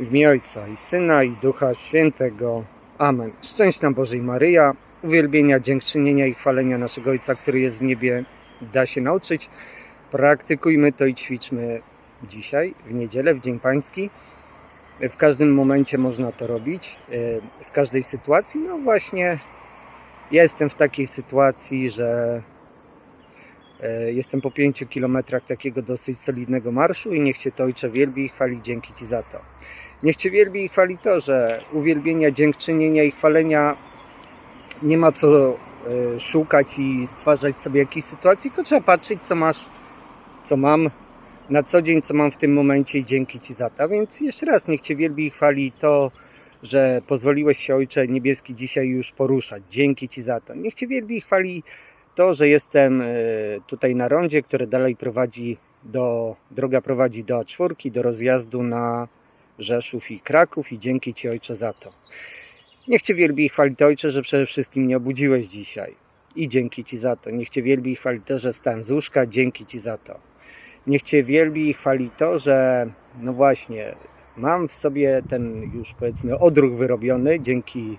W imię Ojca i Syna i Ducha Świętego. Amen. Szczęść nam Bożej Maryja, uwielbienia, dziękczynienia i chwalenia naszego Ojca, który jest w niebie, da się nauczyć. Praktykujmy to i ćwiczmy dzisiaj, w niedzielę, w Dzień Pański. W każdym momencie można to robić, e, w każdej sytuacji. No właśnie, ja jestem w takiej sytuacji, że jestem po pięciu kilometrach takiego dosyć solidnego marszu i niech Cię to Ojcze wielbi i chwali, dzięki Ci za to. Niech Cię wielbi i chwali to, że uwielbienia, dziękczynienia i chwalenia nie ma co e, szukać i stwarzać sobie jakiejś sytuacji, tylko trzeba patrzeć, co masz, co mam na co dzień, co mam w tym momencie i dzięki Ci za to. Więc jeszcze raz niech Cię wielbi i chwali to, że pozwoliłeś się Ojcze Niebieski dzisiaj już poruszać. Dzięki Ci za to. Niech Cię wielbi i chwali to, że jestem e, tutaj na rondzie, które dalej prowadzi do, droga prowadzi do A4, do rozjazdu na Rzeszów i Kraków i dzięki Ci Ojcze za to. Niech Cię wielbi i chwali to Ojcze, że przede wszystkim mnie obudziłeś dzisiaj i dzięki Ci za to. Niech Cię wielbi i chwali to, że wstałem z łóżka, dzięki Ci za to. Niech Cię wielbi i chwali to, że no właśnie mam w sobie ten już powiedzmy odruch wyrobiony, dzięki,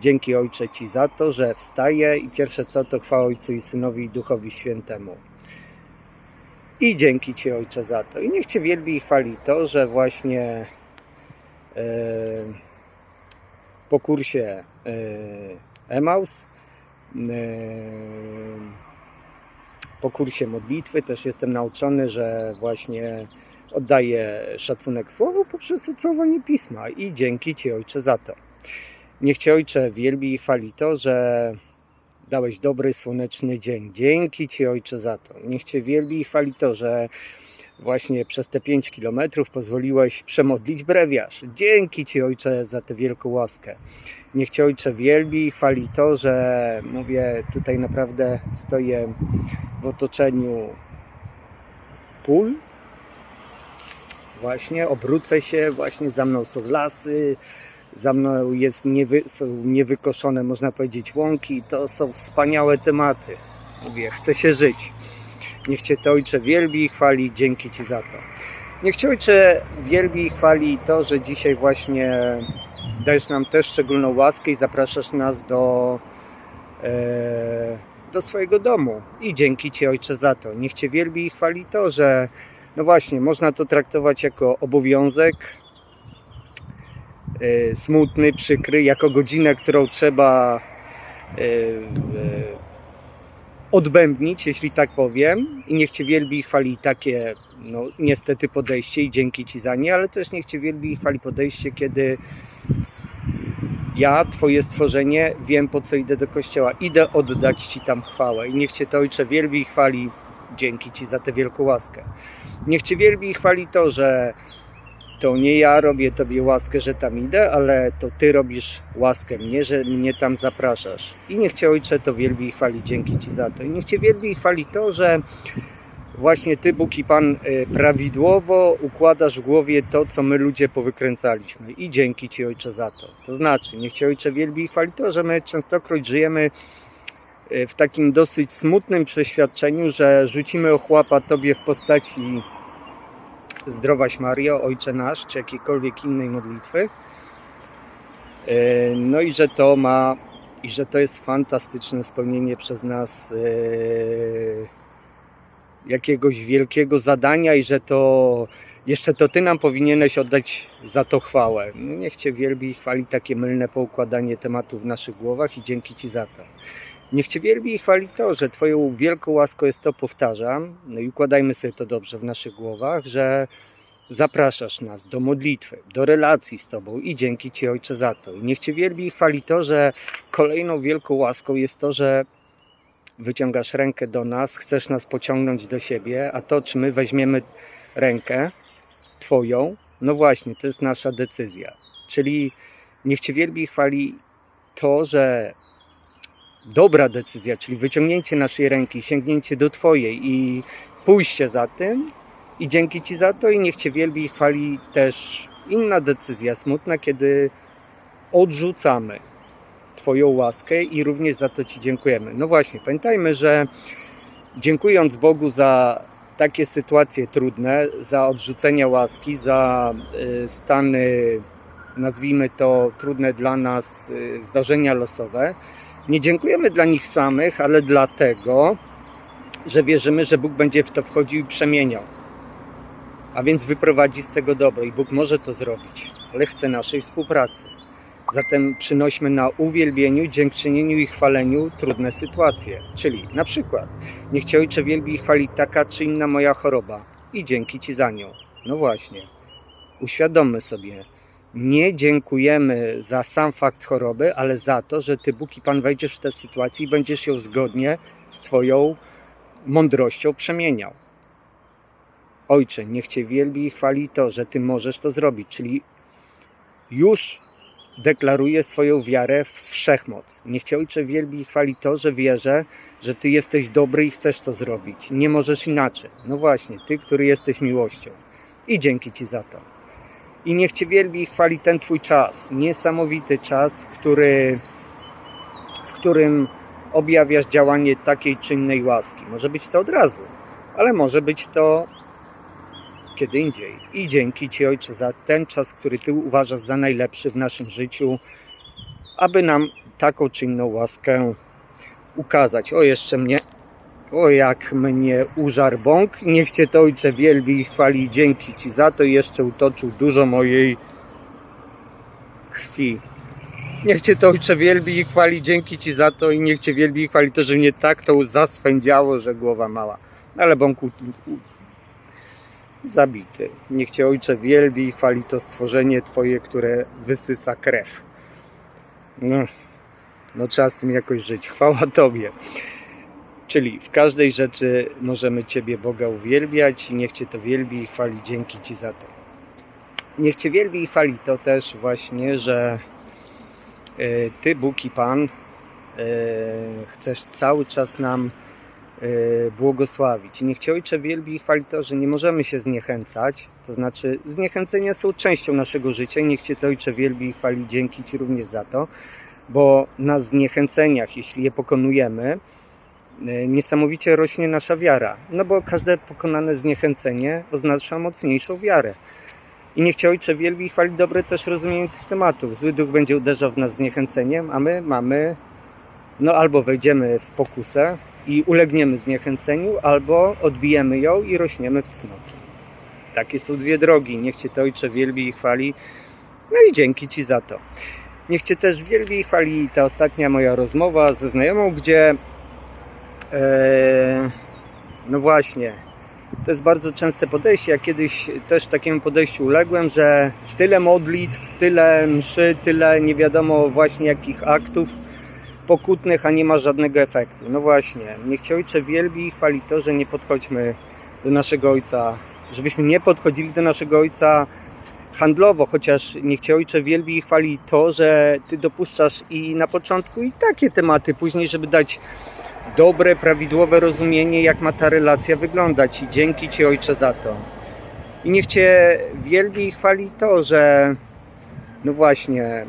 dzięki Ojcze Ci za to, że wstaję i pierwsze co to chwała Ojcu i Synowi i Duchowi Świętemu. I dzięki Ci Ojcze za to. I niech Cię wielbi i chwali to, że właśnie e, po kursie e, Emaus e, po kursie modlitwy też jestem nauczony, że właśnie oddaję szacunek słowu poprzez ucałowanie pisma i dzięki Ci Ojcze za to. Niech Cię Ojcze wielbi i chwali to, że dałeś dobry, słoneczny dzień. Dzięki Ci Ojcze za to. Niech Cię wielbi i chwali to, że właśnie przez te 5 kilometrów pozwoliłeś przemodlić brewiarz. Dzięki Ci Ojcze za tę wielką łaskę. Niech Cię Ojcze wielbi i chwali to, że mówię, tutaj naprawdę stoję w otoczeniu pól. Właśnie obrócę się, właśnie za mną są lasy, za mną jest niewy, są niewykoszone, można powiedzieć, łąki. To są wspaniałe tematy. Mówię, chcę się żyć. Niech Cię to Ojcze wielbi i chwali, dzięki Ci za to. Niech Cię Ojcze wielbi i chwali to, że dzisiaj właśnie dajesz nam też szczególną łaskę i zapraszasz nas do, e, do swojego domu. I dzięki Ci Ojcze za to. Niech Cię wielbi i chwali to, że no właśnie, można to traktować jako obowiązek, smutny, przykry, jako godzinę, którą trzeba e, e, odbębnić, jeśli tak powiem. I niech Cię wielbi i chwali takie, no niestety podejście i dzięki Ci za nie, ale też niech Cię wielbi i chwali podejście, kiedy ja, Twoje stworzenie, wiem po co idę do kościoła. Idę oddać Ci tam chwałę. I niech Cię to Ojcze wielbi i chwali. Dzięki Ci za tę wielką łaskę. Niech Cię wielbi i chwali to, że to nie ja robię Tobie łaskę, że tam idę, ale to Ty robisz łaskę mnie, że mnie tam zapraszasz. I niech Cię Ojcze to wielbi i chwali. Dzięki Ci za to. I niech Cię wielbi i chwali to, że właśnie Ty, Bóg i Pan, y, prawidłowo układasz w głowie to, co my ludzie powykręcaliśmy. I dzięki Ci, Ojcze, za to. To znaczy, niech Cię, Ojcze, wielbi i chwali to, że my częstokroć żyjemy y, w takim dosyć smutnym przeświadczeniu, że rzucimy ochłapa Tobie w postaci zdrowaś Mario, Ojcze nasz, czy jakiejkolwiek innej modlitwy. Y, No i że to ma, i że to jest fantastyczne spełnienie przez nas y, jakiegoś wielkiego zadania i że to jeszcze to Ty nam powinieneś oddać za to chwałę. No niech Cię wielbi i chwali takie mylne poukładanie tematów w naszych głowach i dzięki Ci za to. Niech Cię wielbi i chwali to, że Twoją wielką łaską jest to, powtarzam, no i układajmy sobie to dobrze w naszych głowach, że zapraszasz nas do modlitwy, do relacji z Tobą i dzięki Ci Ojcze za to. I niech Cię wielbi i chwali to, że kolejną wielką łaską jest to, że wyciągasz rękę do nas, chcesz nas pociągnąć do siebie, a to, czy my weźmiemy rękę Twoją, no właśnie, to jest nasza decyzja. Czyli niech Cię wielbi i chwali to, że dobra decyzja, czyli wyciągnięcie naszej ręki, sięgnięcie do Twojej i pójście za tym, i dzięki Ci za to, i niech Cię wielbi i chwali też inna decyzja, smutna, kiedy odrzucamy Twoją łaskę i również za to Ci dziękujemy. No właśnie, pamiętajmy, że dziękując Bogu za takie sytuacje trudne, za odrzucenia łaski, za y, stany, nazwijmy to trudne dla nas y, zdarzenia losowe. Nie dziękujemy dla nich samych, ale dlatego, że wierzymy, że Bóg będzie w to wchodził i przemieniał. A więc wyprowadzi z tego dobro i Bóg może to zrobić, ale chce naszej współpracy. Zatem przynośmy na uwielbieniu, dziękczynieniu i chwaleniu trudne sytuacje. Czyli na przykład, niech Cię Ojcze wielbi i chwali taka czy inna moja choroba i dzięki Ci za nią. No właśnie, uświadommy sobie, nie dziękujemy za sam fakt choroby, ale za to, że Ty, Bóg i Pan wejdziesz w tę sytuację i będziesz ją zgodnie z Twoją mądrością przemieniał. Ojcze, niech Cię wielbi i chwali to, że Ty możesz to zrobić, czyli już deklaruje swoją wiarę w wszechmoc. Niech Cię Ojcze wielbi i chwali to, że wierzę, że Ty jesteś dobry i chcesz to zrobić. Nie możesz inaczej. No właśnie, Ty, który jesteś miłością. I dzięki Ci za to. I niech Cię wielbi i chwali ten Twój czas. Niesamowity czas, który, w którym objawiasz działanie takiej czy innej łaski. Może być to od razu, ale może być to kiedy indziej. I dzięki Ci, Ojcze, za ten czas, który Ty uważasz za najlepszy w naszym życiu, aby nam taką czy inną łaskę ukazać. O, jeszcze mnie, o jak mnie użarł bąk. Niech Cię to, Ojcze, wielbi i chwali. Dzięki Ci za to jeszcze utoczył dużo mojej krwi. Niech Cię to, Ojcze, wielbi i chwali. Dzięki Ci za to i niech Cię wielbi i chwali to, że mnie tak to zaswędziało, że głowa mała. Ale bąk u- u- zabity. Niech Cię Ojcze wielbi i chwali to stworzenie Twoje, które wysysa krew. No, no trzeba z tym jakoś żyć. Chwała Tobie. Czyli w każdej rzeczy możemy Ciebie Boga uwielbiać i niech Cię to wielbi i chwali. Dzięki Ci za to. Niech Cię wielbi i chwali to też właśnie, że e, Ty, Bóg i Pan, e, chcesz cały czas nam e, błogosławić. I niech Cię Ojcze wielbi i chwali to, że nie możemy się zniechęcać. To znaczy, zniechęcenia są częścią naszego życia i niech Cię to Ojcze wielbi i chwali. Dzięki Ci również za to, bo na zniechęceniach, jeśli je pokonujemy, niesamowicie rośnie nasza wiara. No bo każde pokonane zniechęcenie oznacza mocniejszą wiarę. I niech Cię Ojcze wielbi i chwali dobre też rozumienie tych tematów. Zły duch będzie uderzał w nas zniechęceniem, a my mamy, no albo wejdziemy w pokusę i ulegniemy zniechęceniu, albo odbijemy ją i rośniemy w cnocie. Takie są dwie drogi. Niech Cię to Ojcze wielbi i chwali. No i dzięki Ci za to. Niech Cię też wielbi i chwali ta ostatnia moja rozmowa ze znajomą, gdzie e, no właśnie, to jest bardzo częste podejście. Ja kiedyś też takiemu podejściu uległem, że tyle modlitw, tyle mszy, tyle nie wiadomo właśnie jakich aktów pokutnych, a nie ma żadnego efektu. No właśnie, niech Cię Ojcze wielbi i chwali to, że nie podchodźmy do naszego Ojca, żebyśmy nie podchodzili do naszego Ojca handlowo, chociaż niech Cię Ojcze wielbi i chwali to, że Ty dopuszczasz i na początku i takie tematy, później, żeby dać dobre, prawidłowe rozumienie, jak ma ta relacja wyglądać i dzięki Ci Ojcze za to. I niech Cię wielbi i chwali to, że no właśnie, e,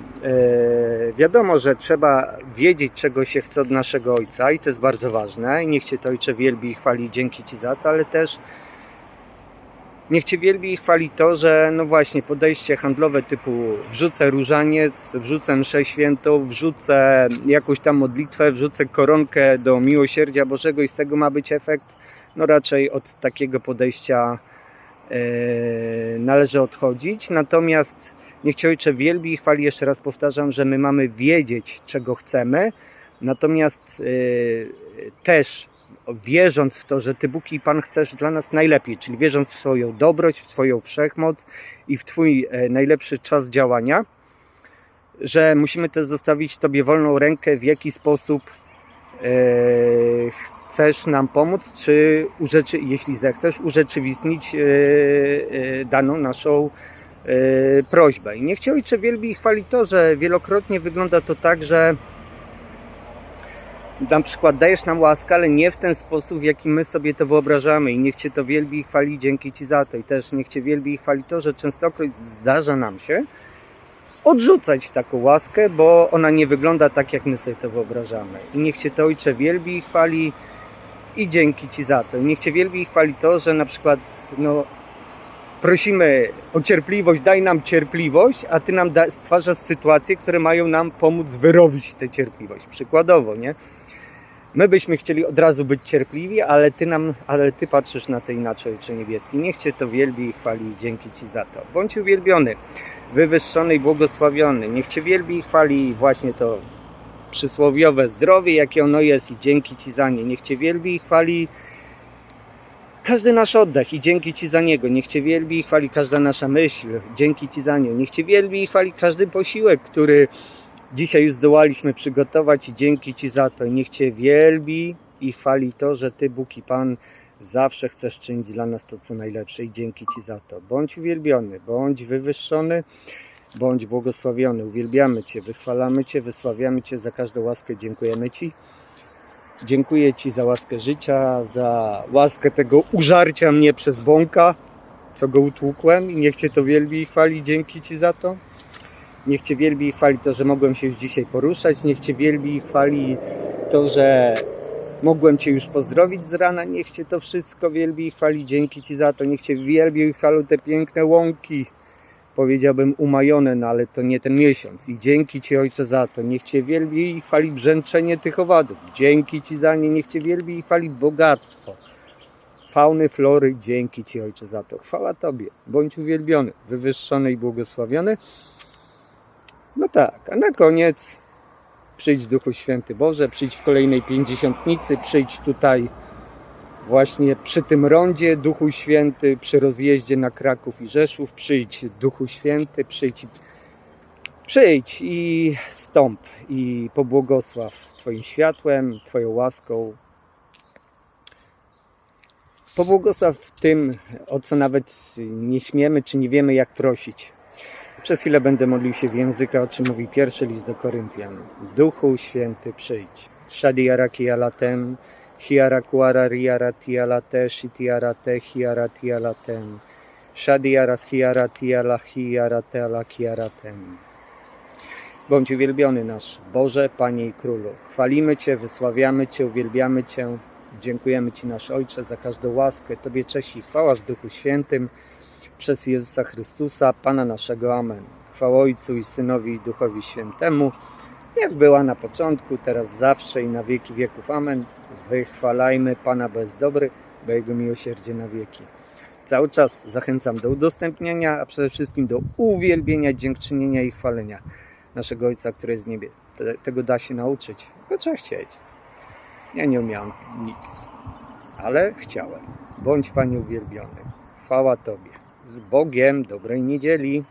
wiadomo, że trzeba wiedzieć, czego się chce od naszego Ojca i to jest bardzo ważne. I niech Cię to Ojcze wielbi i chwali, dzięki Ci za to, ale też niech Cię wielbi i chwali to, że no właśnie podejście handlowe typu wrzucę różaniec, wrzucę mszę świętą, wrzucę jakąś tam modlitwę, wrzucę koronkę do miłosierdzia Bożego i z tego ma być efekt, no raczej od takiego podejścia e, należy odchodzić. Natomiast niech Cię Ojcze wielbi i chwali, jeszcze raz powtarzam, że my mamy wiedzieć, czego chcemy, natomiast e, też wierząc w to, że Ty Bóg i Pan chcesz dla nas najlepiej, czyli wierząc w swoją dobroć, w Twoją wszechmoc i w Twój e, najlepszy czas działania, że musimy też zostawić Tobie wolną rękę, w jaki sposób e, chcesz nam pomóc, czy urzeczy, jeśli zechcesz, urzeczywistnić e, daną naszą prośbę. I niech Cię Ojcze wielbi i chwali to, że wielokrotnie wygląda to tak, że na przykład dajesz nam łaskę, ale nie w ten sposób, w jaki my sobie to wyobrażamy i niech Cię to wielbi i chwali, dzięki Ci za to i też niech Cię wielbi i chwali to, że częstokroć zdarza nam się odrzucać taką łaskę, bo ona nie wygląda tak, jak my sobie to wyobrażamy i niech Cię to Ojcze wielbi i chwali i dzięki Ci za to. I niech Cię wielbi i chwali to, że na przykład no, prosimy o cierpliwość, daj nam cierpliwość, a Ty nam stwarzasz sytuacje, które mają nam pomóc wyrobić tę cierpliwość. Przykładowo, nie? My byśmy chcieli od razu być cierpliwi, ale Ty nam, ale Ty patrzysz na to inaczej, Ojcze Niebieski. Niech Cię to wielbi i chwali dzięki Ci za to. Bądź uwielbiony, wywyższony i błogosławiony. Niech Cię wielbi i chwali właśnie to przysłowiowe zdrowie, jakie ono jest i dzięki Ci za nie. Niech Cię wielbi i chwali każdy nasz oddech i dzięki Ci za niego. Niech Cię wielbi i chwali każda nasza myśl, dzięki Ci za nią. Niech Cię wielbi i chwali każdy posiłek, który dzisiaj już zdołaliśmy przygotować i dzięki Ci za to. Niech Cię wielbi i chwali to, że Ty, Bóg i Pan, zawsze chcesz czynić dla nas to, co najlepsze i dzięki Ci za to. Bądź uwielbiony, bądź wywyższony, bądź błogosławiony. Uwielbiamy Cię, wychwalamy Cię, wysławiamy Cię za każdą łaskę. Dziękujemy Ci. Dziękuję Ci za łaskę życia, za łaskę tego użarcia mnie przez bąka, co go utłukłem i niech Cię to wielbi i chwali. Dzięki Ci za to. Niech Cię wielbi i chwali to, że mogłem się już dzisiaj poruszać. Niech Cię wielbi i chwali to, że mogłem Cię już pozdrowić z rana. Niech Cię to wszystko wielbi i chwali. Dzięki Ci za to. Niech Cię wielbi i chwalą te piękne łąki. Powiedziałbym umajone, no ale to nie ten miesiąc. I dzięki Ci Ojcze za to. Niech Cię wielbi i chwali brzęczenie tych owadów. Dzięki Ci za nie. Niech Cię wielbi i chwali bogactwo. Fauny, flory. Dzięki Ci Ojcze za to. Chwała Tobie. Bądź uwielbiony, wywyższony i błogosławiony. No tak, a na koniec przyjdź Duchu Święty Boże, przyjdź w kolejnej pięćdziesiątnicy, przyjdź tutaj właśnie przy tym rondzie Duchu Święty, przy rozjeździe na Kraków i Rzeszów, przyjdź Duchu Święty, przyjdź, przyjdź i stąp i pobłogosław Twoim światłem, Twoją łaską. Pobłogosław tym, o co nawet nie śmiemy, czy nie wiemy jak prosić. Przez chwilę będę modlił się w języka, o czym mówi pierwszy list do Koryntian. Duchu Święty przyjdź. Shadiara kialatem, hiara kuara riara tialate, shitiarate, hiara tialatem. Shadiara siara tiala, hiara teala kiaratem. Bądź uwielbiony nasz Boże, Panie i Królu. Chwalimy Cię, wysławiamy Cię, uwielbiamy Cię. Dziękujemy Ci, nasz Ojcze, za każdą łaskę. Tobie cześć i chwała w Duchu Świętym przez Jezusa Chrystusa, Pana naszego. Amen. Chwała Ojcu i Synowi i Duchowi Świętemu, jak była na początku, teraz zawsze i na wieki wieków. Amen. Wychwalajmy Pana, jest dobry, bo Jego miłosierdzie na wieki. Cały czas zachęcam do udostępniania, a przede wszystkim do uwielbienia, dziękczynienia i chwalenia naszego Ojca, który jest w niebie. Te- Tego da się nauczyć, tylko trzeba chcieć. Ja nie umiałem nic, ale chciałem. Bądź Panie uwielbiony. Chwała Tobie. Z Bogiem, dobrej niedzieli.